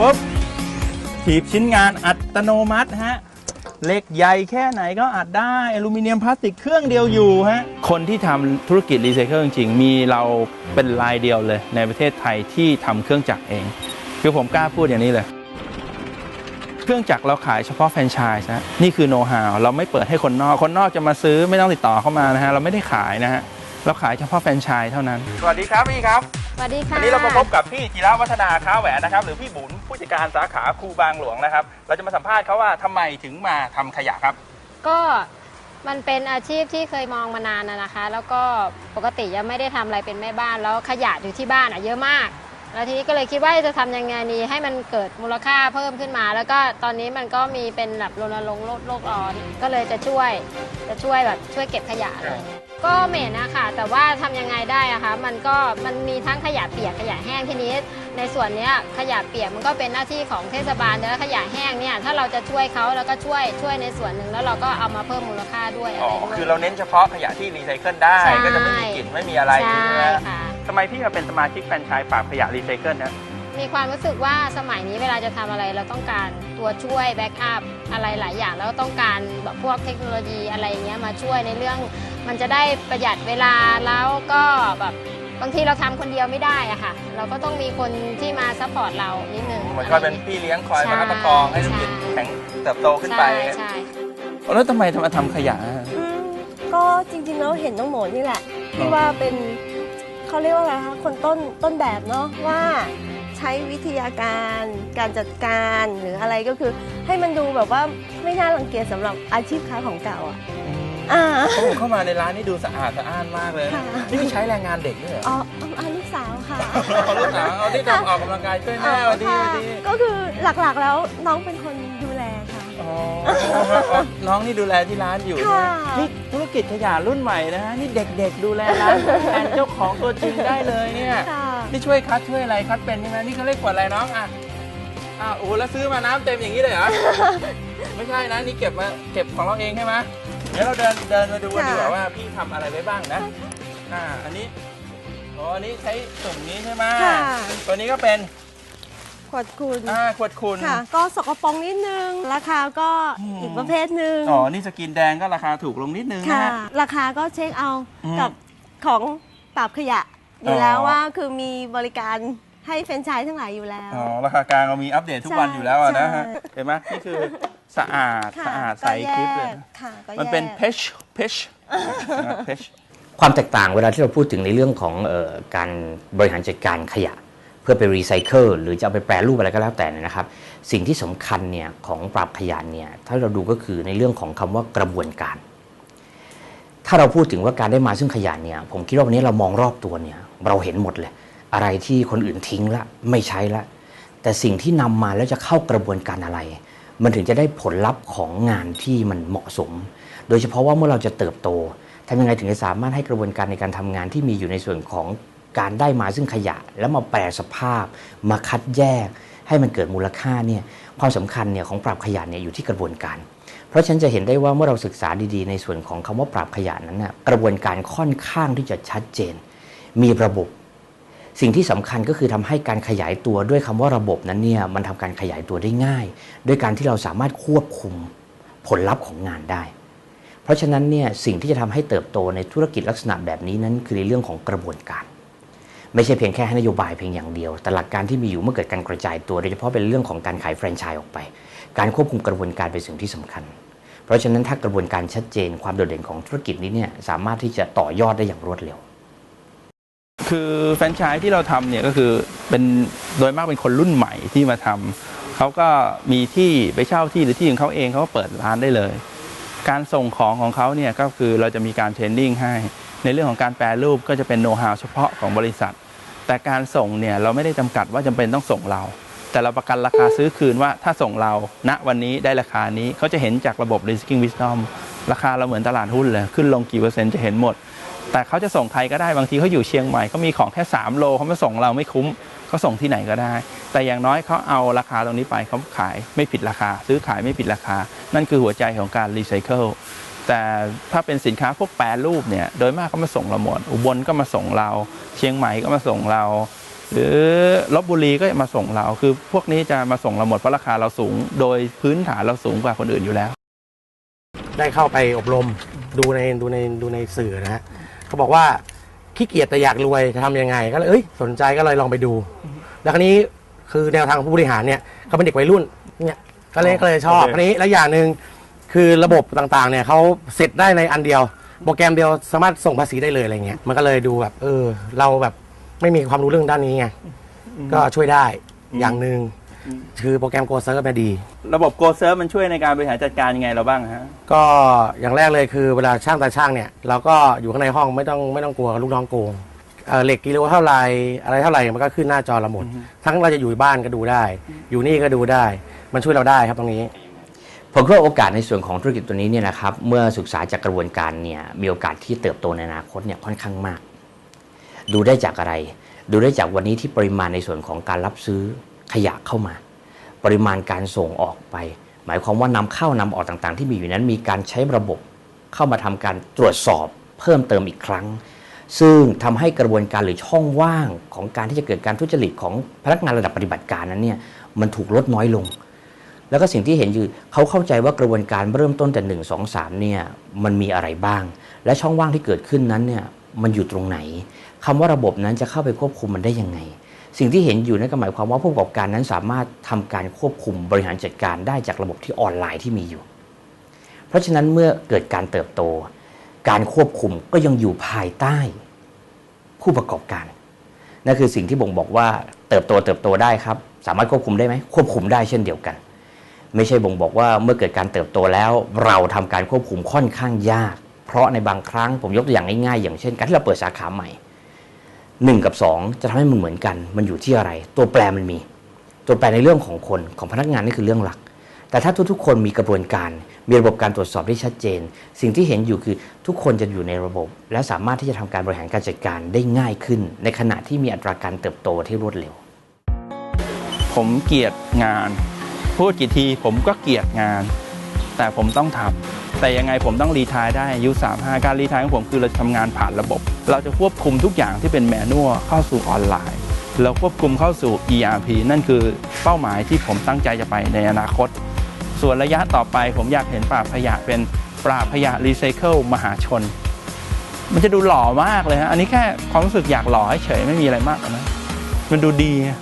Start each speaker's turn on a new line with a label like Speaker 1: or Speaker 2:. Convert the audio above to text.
Speaker 1: ปุ๊บถีบชิ้นงานอัตโนมัติฮะเหล็กใหญ่แค่ไหนก็อัดได้อลูมิเนียมพลาสติกเครื่องเดียวอยู่ฮะคนที่ทำธุรกิจรีไซเคิลจริงๆ มีเราเป็นรายเดียวเลย ในประเทศไทยที่ทำเครื่องจักรเอง คือผมกล้าพูดอย่างนี้เลย เครื่องจักรเราขายเฉพาะแฟรนไชส์นะนี่คือโน้ตฮาวเราไม่เปิดให้คนนอก คนนอกจะมาซื้อไม่ต้องติดต่อเข้ามานะฮะเราไม่ได้ขายนะฮะเราขายเฉพาะแฟรนไชส์เท่านั้น สวัสดีครับพี่ครับ
Speaker 2: ส วัสดีค่ะ
Speaker 1: วันนี้เรามาพบกับพี่จิระวัฒนาค้าแหวนนะครับ หรือพี่บุญผู้จัดการสาขาคูบางหลวงนะครับ เราจะมาสัมภาษณ์เขาว่าทำไมถึงมาทำขยะครับ
Speaker 2: ก็มันเป็นอาชีพที่เคยมองมานานนะนะคะ แล้วก็ปกติยังไม่ได้ทำอะไรเป็นแม่บ้าน แล้วขยะอยู่ที่บ้านอะเยอะมาก แล้วทีนี้ก็เลยคิดว่าจะทำยังไงดีให้มันเกิดมูลค่าเพิ่มขึ้นมา แล้วก็ตอนนี้มันก็มีเป็นแบบรณรงค์ลดโลกร้อนก็เลยจะช่วยจะช่วยแบบช่วยเก็บขยะเลย ก็เหม็นนะคะแต่ว่าทำยังไงได้อะคะมันก็มันมีทั้งขยะเปียกขยะแห้งทีนี้ ในส่วนเนี้ยขยะเปียกมันก็เป็นหน้าที่ของเทศบาลแล้วขยะแห้งเนี่ยถ้าเราจะช่วยเขาแล้วก็ช่วยช่วยในส่วนหนึ่งแล้วเราก็เอามาเพิ่มมูลค่าด้วยอะไร
Speaker 1: อ๋อ
Speaker 2: ด้วย
Speaker 1: คือเราเน้นเฉพาะขยะที่รีไซเคิลได้
Speaker 2: ใช่
Speaker 1: ก็จะไม่มีกลิ่นไม่มีอะไร
Speaker 2: ใช่
Speaker 1: ใช่ไหม
Speaker 2: ค่ะ
Speaker 1: ทำไมพี่มาเป็นสมาชิกแฟรนไชส์ปราบขยะรีไซเคิลนะ
Speaker 2: มีความรู้สึกว่าสมัยนี้เวลาจะทำอะไรเราต้องการตัวช่วยแบ็กอัพอะไรหลายอย่างแล้วต้องการแบบพวกเทคโนโลยีอะไรอย่างเงี้ยมาช่วยในเรื่อง มันจะได้ประหยัดเวลาแล้วก็แบบบางทีเราทำคนเดียวไม่ได้อะค่ะ เราก็ต้องมีคนที่มาซัพพอร์ตเรานิดนึง
Speaker 1: เหมือนคอยเป็นพี่เลี้ยงคอยประคับประคองให้ธุรกิจแข็งเติบโตขึ้นไป
Speaker 2: ใช่ใช่
Speaker 1: แล้วทำไมทำมาทำขยะ
Speaker 3: อืมก็จริงๆแล้วเห็นน้องโหมนนี่แหละที่ว่าเป็นเขาเรียกว่าอะไรคะคนต้นต้นแบบเนาะว่า ใช้วิทยาการการจัดการหรืออะไรก็คือ ให้มันดูแบบว่าไม่น่ารังเกียจสำหรับอาชีพค้าของเก่าอะอ่า
Speaker 1: เขาบอกเข้ามาในร้านนี่ดูสะอาดสะอ้านมากเลย
Speaker 3: ค่ะ
Speaker 1: นี่มีใช้แรงงานเด็กด้วยเหรอ
Speaker 3: อ๋ออ่าลูกสาวค่ะ
Speaker 1: เอาลูกสาวเอาที่ทำออกกำลังกายช่วยแม่วันดี
Speaker 3: ค่ะ
Speaker 1: วันดี
Speaker 3: ก็คือหลักๆแล้วน้องเป็นคนดูแลค่ะ
Speaker 1: อ๋อน้องนี่ดูแลที่ร้านอยู่
Speaker 3: ค่ะ
Speaker 1: นี่ธุรกิจขยะรุ่นใหม่นะฮะนี่เด็กๆดูแลร้านแทนเจ้าของตัวจริงได้เลยเนี่ย
Speaker 3: ค่ะ
Speaker 1: นี่ช่วยคัดช่วยอะไรคัดเป็นใช่ไหมนี่เขาเรียกขวดอะไรน้องอะอะโอ้โหแล้วซื้อมาน้ำเต็มอย่างนี้เลยเหรอ ไม่ใช่นะนี่เก็บมาเก็บของเราเองใช่ไหมเดี๋ยวเราเดินเดินมาดูกันดีกว่าว่าพี่ทำอะไรไว้บ้างนะอ่าอันนี้อ๋ออันนี้ใช้ตุ่มนี้ใช่ไหม
Speaker 3: ค่ะ
Speaker 1: ตัวนี้ก็เป็น
Speaker 3: ขวดคุณ
Speaker 1: อ่าขวดคุณ
Speaker 3: ค่ะ ก็สกปรกนิดนึง ราคาก็
Speaker 1: อืม
Speaker 3: อีกประเภทหนึ่ง
Speaker 1: อ๋อนี่สกินแดงก็ราคาถูกลงนิดนึงนะ
Speaker 3: ค่ะ
Speaker 1: ฮะ
Speaker 3: ราคาก็เช็คเอา
Speaker 1: อืม
Speaker 3: กับของปราบขยะ อยู่
Speaker 1: อ๋อ
Speaker 3: แล้วว่าคือมีบริการให้แฟรนไชส์ทั้งหลายอยู่แล้ว
Speaker 1: อ๋อ ราคากลางเรามีอัปเดตทุกวัน
Speaker 3: ใช่
Speaker 1: อยู่แล้วอะนะฮะ
Speaker 3: ใช่
Speaker 1: เห็นไหมนี่คือสะอาด
Speaker 3: ค่ะ
Speaker 1: สะอาด
Speaker 3: ก็
Speaker 1: ใสคลิปเลย
Speaker 3: แกค่ะก็
Speaker 1: มันเป็น
Speaker 3: แยก
Speaker 1: เพชเพชเพช
Speaker 4: ความแตกต่างเวลาที่เราพูดถึงในเรื่องของเออการบริหารจัดการขยะ เพื่อไปรีไซเคิลหรือจะเอาไปแปรรูปอะไรก็แล้วแต่เนยนะครับ สิ่งที่สำคัญเนี่ยของปราบขยะเนี่ยถ้าเราดูก็คือในเรื่องของคำว่ากระบวนการ ถ้าเราพูดถึงว่าการได้มาซึ่งขยะเนี่ย ผมคิดว่าวันนี้เรามองรอบตัวเนี่ย เราเห็นหมดเลย อะไรที่คนอื่นทิ้งละไม่ใช้ละ แต่สิ่งที่นำมาแล้วจะเข้ากระบวนการอะไร มันถึงจะได้ผลลัพธ์ของงานที่มันเหมาะสม โดยเฉพาะว่าเมื่อเราจะเติบโตทำยังไงถึงจะสามารถให้กระบวนการในการทำงานที่มีอยู่ในส่วนของการได้มาซึ่งขยะ แล้วมาแปรสภาพ มาคัดแยก ให้มันเกิดมูลค่าเนี่ยความสำคัญเนี่ยของปราบขยะเนี่ยอยู่ที่กระบวนการ เพราะฉันจะเห็นได้ว่าเมื่อเราศึกษาดีๆ ในส่วนของคำว่าปราบขยะนั้นน่ะกระบวนการค่อนข้างที่จะชัดเจน มีระบบ สิ่งที่สำคัญก็คือทำให้การขยายตัวด้วยคำว่าระบบนั้นเนี่ยมันทำการขยายตัวได้ง่าย ด้วยการที่เราสามารถควบคุมผลลัพธ์ของงานได้ เพราะฉะนั้นเนี่ยสิ่งที่จะทำให้เติบโตในธุรกิจลักษณะแบบนี้นั้น คือในเรื่องของกระบวนการไม่ใช่เพียงแค่ให้นโยบายเพียงอย่างเดียว แต่หลักการที่มีอยู่เมื่อเกิดการกระจายตัวโดยเฉพาะเป็นเรื่องของการขายแฟรนไชส์ออกไป การควบคุมกระบวนการเป็นสิ่งที่สำคัญ เพราะฉะนั้นถ้ากระบวนการชัดเจนความโดดเด่นของธุรกิจนี้เนี่ยสามารถที่จะต่อยอดได้อย่างรวดเร็ว
Speaker 1: คือแฟรนไชส์ที่เราทำเนี่ยก็คือเป็นโดยมากเป็นคนรุ่นใหม่ที่มาทำเขาก็มีที่ไปเช่าที่หรือที่ของเขาเองเขาก็เปิดร้านได้เลย การส่งของของเขาเนี่ยก็คือเราจะมีการเทรนนิ่งให้ ในเรื่องของการแปรรูปก็จะเป็นโน้ตฮาวเฉพาะของบริษัท แต่การส่งเนี่ยเราไม่ได้จำกัดว่าจำเป็นต้องส่งเรา แต่เราประกันราคาซื้อคืนว่าถ้าส่งเราณวันนี้ได้ราคานี้เขาจะเห็นจากระบบ risking wisdom ราคาเราเหมือนตลาดหุ้นเลยขึ้นลงกี่เปอร์เซ็นต์จะเห็นหมด แต่เขาจะส่งใครก็ได้บางทีเขาอยู่เชียงใหม่เขามีของแค่ 3 โลเขามาส่งเราไม่คุ้มเขาส่งที่ไหนก็ได้ แต่อย่างน้อยเขาเอาราคาตรงนี้ไปเขาขายไม่ผิดราคา ซื้อขายไม่ผิดราคา นั่นคือหัวใจของการรีไซเคิลแต่ถ้าเป็นสินค้าพวกแปรรูปเนี่ยโดยมากเขามาส่งเราหมดอุบลก็มาส่งเรา เชียงใหม่ก็มาส่งเรา หรือลบบุรีก็มาส่งเรา คือพวกนี้จะมาส่งเราหมดเพราะราคาเราสูง โดยพื้นฐานเราสูงกว่าคนอื่นอยู่แล้ว
Speaker 5: ได้เข้าไปอบรมดูในดูในดูในสื่อนะฮะเขาบอกว่าขี้เกียจแต่อยากรวยจะทำยังไง ก็เลยเอ้ยสนใจก็เลยลองไปดู แล้วคราวนี้คือแนวทางของผู้บริหารเนี่ยเขาเป็นเด็กวัยรุ่นเนี่ยก็เลยก็เลยชอบ
Speaker 1: โอเค
Speaker 5: คราวนี้แล้วอย่างหนึ่งคือระบบต่างๆเนี่ยเขาเสร็จได้ในอันเดียว โปรแกรมเดียวสามารถส่งภาษีได้เลยอะไรเงี้ยมันก็เลยดูแบบเออเราแบบ ไม่มีความรู้เรื่องด้านนี้ไงก็ช่วยได้อย่างหนึ่งคือโปรแกรมโกเซอร์มาดี
Speaker 1: ระบบ Go Serve มันช่วยในการบริหารจัดการยังไงเราบ้างฮะ
Speaker 5: ก็อย่างแรกเลยคือเวลาช่างตาช่างเนี่ย เราก็อยู่ข้างในห้องไม่ต้องไม่ต้องกลัวลูกน้องโกงเอ่อเหล็กกิโลเท่าไหรอะไรเท่าไหร่มันก็ขึ้นหน้าจอเราหมด ทั้งเราจะอยู่บ้านก็ดูได้ อยู่นี่ก็ดูได้ มันช่วยเราได้ครับตรงนี้
Speaker 4: ผมคิดว่าโอกาสในส่วนของธุรกิจตัวนี้เนี่ยนะครับเมื่อศึกษาจากกระบวนการเนี่ยมีโอกาสที่เติบโตในอนาคตเนี่ยค่อนข้างมาก ดูได้จากอะไร ดูได้จากวันนี้ที่ปริมาณในส่วนของการรับซื้อขยะเข้ามา ปริมาณการส่งออกไป หมายความว่านำเข้านำออกต่างๆ ที่มีอยู่นั้นมีการใช้ระบบเข้ามาทำการตรวจสอบเพิ่มเติมอีกครั้ง ซึ่งทำให้กระบวนการหรือช่องว่างของการที่จะเกิดการทุจริตของพนักงานระดับปฏิบัติการนั้นเนี่ยมันถูกลดน้อยลง แล้วก็สิ่งที่เห็นคือเขาเข้าใจว่ากระบวนการเริ่มต้นแต่หนึ่งสองสามเนี่ยมันมีอะไรบ้าง และช่องว่างที่เกิดขึ้นนั้นเนี่ย มันอยู่ตรงไหนคำว่าระบบนั้นจะเข้าไปควบคุมมันได้ยังไง สิ่งที่เห็นอยู่นั่นก็หมายความว่าผู้ประกอบการนั้นสามารถทำการควบคุมบริหารจัดการได้จากระบบที่ออนไลน์ที่มีอยู่ เพราะฉะนั้นเมื่อเกิดการเติบโต การควบคุมก็ยังอยู่ภายใต้ ผู้ประกอบการนั่นคือสิ่งที่บ่งบอกว่าเติบโตเติบโตได้ครับ สามารถควบคุมได้ไหมควบคุมได้เช่นเดียวกัน ไม่ใช่บ่งบอกว่าเมื่อเกิดการเติบโตแล้ว เราทำการควบคุมค่อนข้างยาก เพราะในบางครั้งผมยกตัวอย่างง่ายๆอย่างเช่น การที่เราเปิดสาขาใหม่หนึ่งกับสองจะทำให้มันเหมือนกัน มันอยู่ที่อะไร ตัวแปรมันมี ตัวแปรในเรื่องของคนของพนักงานนี่คือเรื่องหลัก แต่ถ้าทุกๆ คนมีกระบวนการ มีระบบการตรวจสอบที่ชัดเจน สิ่งที่เห็นอยู่คือทุกคนจะอยู่ในระบบ และสามารถที่จะทำการบริหารการจัดการได้ง่ายขึ้น ในขณะที่มีอัตราการเติบโตที่รวดเร็ว
Speaker 1: ผมเกลียดงาน พูดกี่ทีผมก็เกลียดงาน แต่ผมต้องทำแต่ยังไงผมต้องรีทายได้อายุ35 การรีทายของผมคือเราทำงานผ่านระบบ เราจะควบคุมทุกอย่างที่เป็นแมนนวลเข้าสู่ออนไลน์ เราควบคุมเข้าสู่ ERP นั่นคือเป้าหมายที่ผมตั้งใจจะไปในอนาคต ส่วนระยะต่อไปผมอยากเห็นปราบขยะเป็นปราบขยะรีไซเคิลมหาชน มันจะดูหล่อมากเลยฮะ อันนี้แค่ความรู้สึกอยากหล่อเฉยไม่มีอะไรมากนะมันดูดีอะ